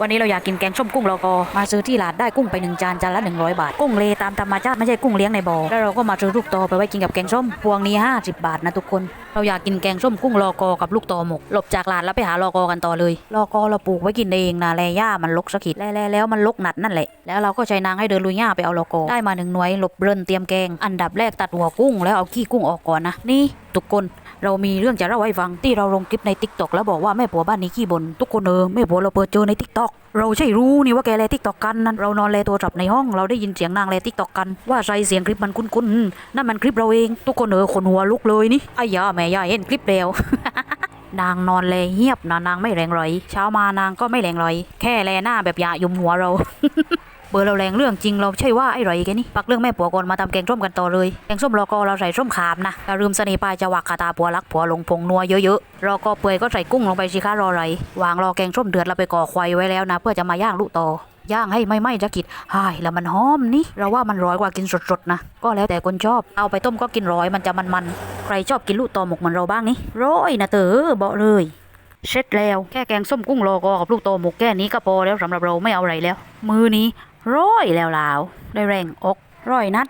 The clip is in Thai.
วันนี้เราอยากกินแกงส้มกุ้งรอกอมาซื้อที่ร้านได้กุ้งไปหนึ่งจานจานละ100บาท กุ้งเลตามธรรมชาติไม่ใช่กุ้งเลี้ยงในบ่อแล้วเราก็มาซื้อลูกตอไปไว้กินกับแกงส้มพวงนี้50บาทนะทุกคน เราอยากกินแกงส้มกุ้งรอกอกับลูกตอหมก หลบจากร้านแล้วไปหารอกอกันต่อเลยรอกอเราปลูกไว้กินเองนะแลย่ามันลกสะกิดแล้วแล้วมันลกหนัดนั่นแหละแล้วเราก็ใช้นางให้เดินลุยหญ้าไปเอารอกอได้มาหนึ่งหน่วยหลบเรินเตรียมแกง อันดับแรกตัดหัวกุ้งแล้วเอาขี้กุ้งออกก่อนนะนี่ทุกคน เรามีเรื่องจะเล่าให้ฟังที่เราลงคลิปในทิกตอกแล้วบอกว่าแม่ผัวบ้านนี้ขี้บนทุกคนเออแม่ผัวเราเปิดเจอในทิกตอกเราใช่รู้นี่ว่าแกแลทิกตอกกันนั่นเรานอนแลตัวจับในห้องเราได้ยินเสียงนางแลทิกตอกกัน ว่าใส่เสียงคลิปมันคุ้นๆนั่นมันคลิปเราเองทุกคนเออขนหัวลุกเลยนี่ไอ้ยาแม่ยาเห็นคลิปแล้วนางนอนแลเงียบนะนางไม่แรงรอยเช้ามานางก็ไม่แรงรอยแค่แลหน้าแบบยายุมหัวเรา เบอร์เราแรงเรื่องจริงเราใช่ว่าไอ้ไรแกนี่ปักเรื่องแม่ผัวก่อนมาทำแกงส้มกันต่อเลยแกงส้มรอก็เราใส่ส้มขามนะอย่าลืมเสน่ห์ปลายจะวักคาตาผัวรักผัวลงพงนัวเยอะๆรอก็เปื่อยก็ใส่กุ้งลงไปสิคะรอไรวางรอแกงส้มเดือดเราไปก่อควายไว้แล้วนะ เพื่อจะมาย่างลูกต่อย่างให้ไม่ไหม้จะกิดหายแล้วมันหอมนี่ เราว่ามันร้อยกว่ากินสดๆนะ ก็แล้วแต่คนชอบ เอาไปต้มก็กินร้อยมันจะมันๆ ใครชอบกินลูกตอหมกเหมือนเราบ้างนี่ ร้อยนะเต๋อบอกเลย เสร็จแล้ว แค่แกงส้มกุ้งโลกอกับลูกโตหมกแค่นี้ก็พอแล้วสำหรับเราไม่เอาอะไรแล้ว มือนี้ ร้อยแล้วลาวได้แรงอกร้อยนัด